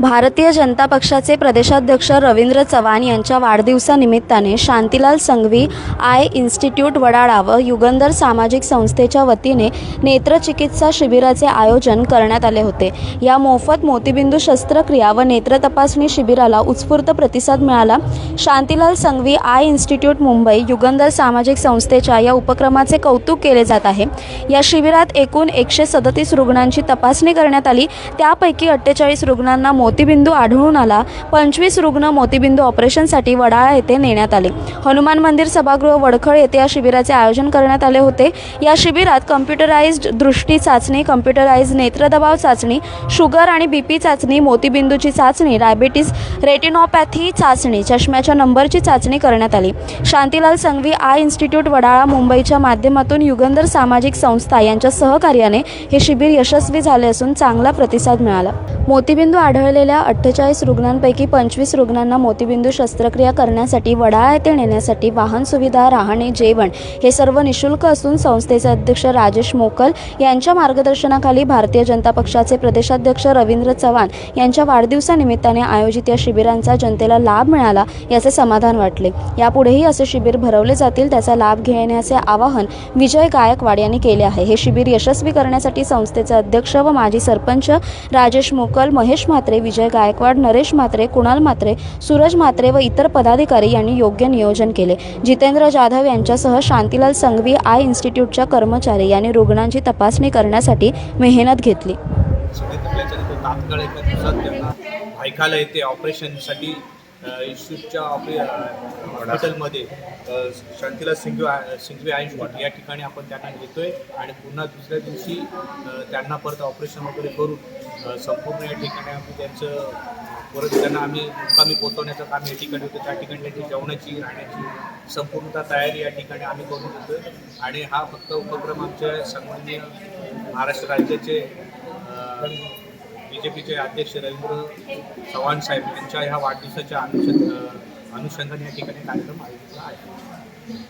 भारतीय जनता पक्षाचे प्रदेशाध्यक्ष रवींद्र चव्हाण यांच्या वाढदिवसानिमित्ताने शांतीलाल संघवी आय इन्स्टिट्यूट वडाळा व युगंधर सामाजिक संस्थेच्या वतीने नेत्रचिकित्सा शिबिराचे आयोजन करण्यात आले होते. या मोफत मोतीबिंदू शस्त्रक्रिया व नेत्र तपासणी शिबिराला उत्स्फूर्त प्रतिसाद मिळाला. शांतीलाल संघवी आय इन्स्टिट्यूट मुंबई युगंधर सामाजिक संस्थेच्या या उपक्रमाचे कौतुक केले जात आहे. या शिबिरात एकूण एकशे सदतीस रुग्णांची तपासणी करण्यात आली. त्यापैकी अठ्ठेचाळीस रुग्णांना मोतीबिंदू आढळून आला. पंचवीस रुग्ण मोतीबिंदू ऑपरेशनसाठी वडाळा येथे नेण्यात आले. हनुमान मंदिर सभागृह वडखळ येथे या शिबिराचे आयोजन करण्यात आले होते. या शिबिरात कम्प्युटराइज्ड दृष्टी चाचणी कम्प्युटराइज्ड नेत्रदबाव चाचणी शुगर आणि बीपी चाचणी मोतीबिंदूची चाचणी डायबिटीस रेटिनोपॅथी चाचणी चष्म्याच्या नंबरची चाचणी करण्यात आली. शांतीलाल संघवी आय इन्स्टिट्यूट वडाळा मुंबईच्या माध्यमातून युगंधर सामाजिक संस्था यांच्या सहकार्याने हे शिबिर यशस्वी झाले असून चांगला प्रतिसाद मिळाला. मोतीबिंदू आढळलेल्या अठ्ठेचाळीस रुग्णांपैकी पंचवीस रुग्णांना मोतीबिंदू शस्त्रक्रिया करण्यासाठी वडाळा येथे नेण्यासाठी वाहन सुविधा राहणे जेवण हे सर्व निशुल्क असून संस्थेचे अध्यक्ष राजेश मोकल यांच्या मार्गदर्शनाखाली भारतीय जनता पक्षाचे प्रदेशाध्यक्ष रवींद्र चव्हाण यांच्या वाढदिवसानिमित्ताने आयोजित या शिबिरांचा जनतेला लाभ मिळाला याचे समाधान वाटले. यापुढेही असे शिबिर भरवले जातील त्याचा लाभ घेण्याचे आवाहन विजय गायकवाड यांनी केले आहे. हे शिबिर यशस्वी करण्यासाठी संस्थेचे अध्यक्ष व माजी सरपंच राजेश मोकल महेश म्हात्रे विजय गायकवाड नरेश म्हात्रे कुणाल म्हात्रे सूरज म्हात्रे व इतर पदाधिकारी यांनी योग्य नियोजन केले. जितेंद्र जाधव यांच्यासह शांतीलाल संघवी आय इन्स्टिट्यूटच्या कर्मचारी यांनी रुग्णांची तपासणी करण्यासाठी मेहनत घेतली. ऐकायला येते. ऑपरेशनसाठी इन्स्टिट्यूटच्या ऑपरे हॉस्पिटलमध्ये Shantilal Singhvi eye- Singhvi eye spot या ठिकाणी आपण त्यांना घेतोय आणि पुन्हा दुसऱ्या दिवशी त्यांना परत ऑपरेशन वगैरे करून संपूर्ण या ठिकाणी आम्ही त्यांचं परत त्यांना आम्ही मुक्कामी पोहोचवण्याचं काम या ठिकाणी होतं. त्या ठिकाणी त्यांची जेवणाची राहण्याची संपूर्णतः तयारी या ठिकाणी आम्ही करून देतोय. आणि हा फक्त उपक्रम आमच्या सन्माननीय महाराष्ट्र राज्याचे जे पीचे अध्यक्ष रवींद्र चव्हाण साहेब यांच्या ह्या वाढदिवसाच्या अनुषंग अनुषंगाने या ठिकाणी कार्यक्रम आयोजित आहे.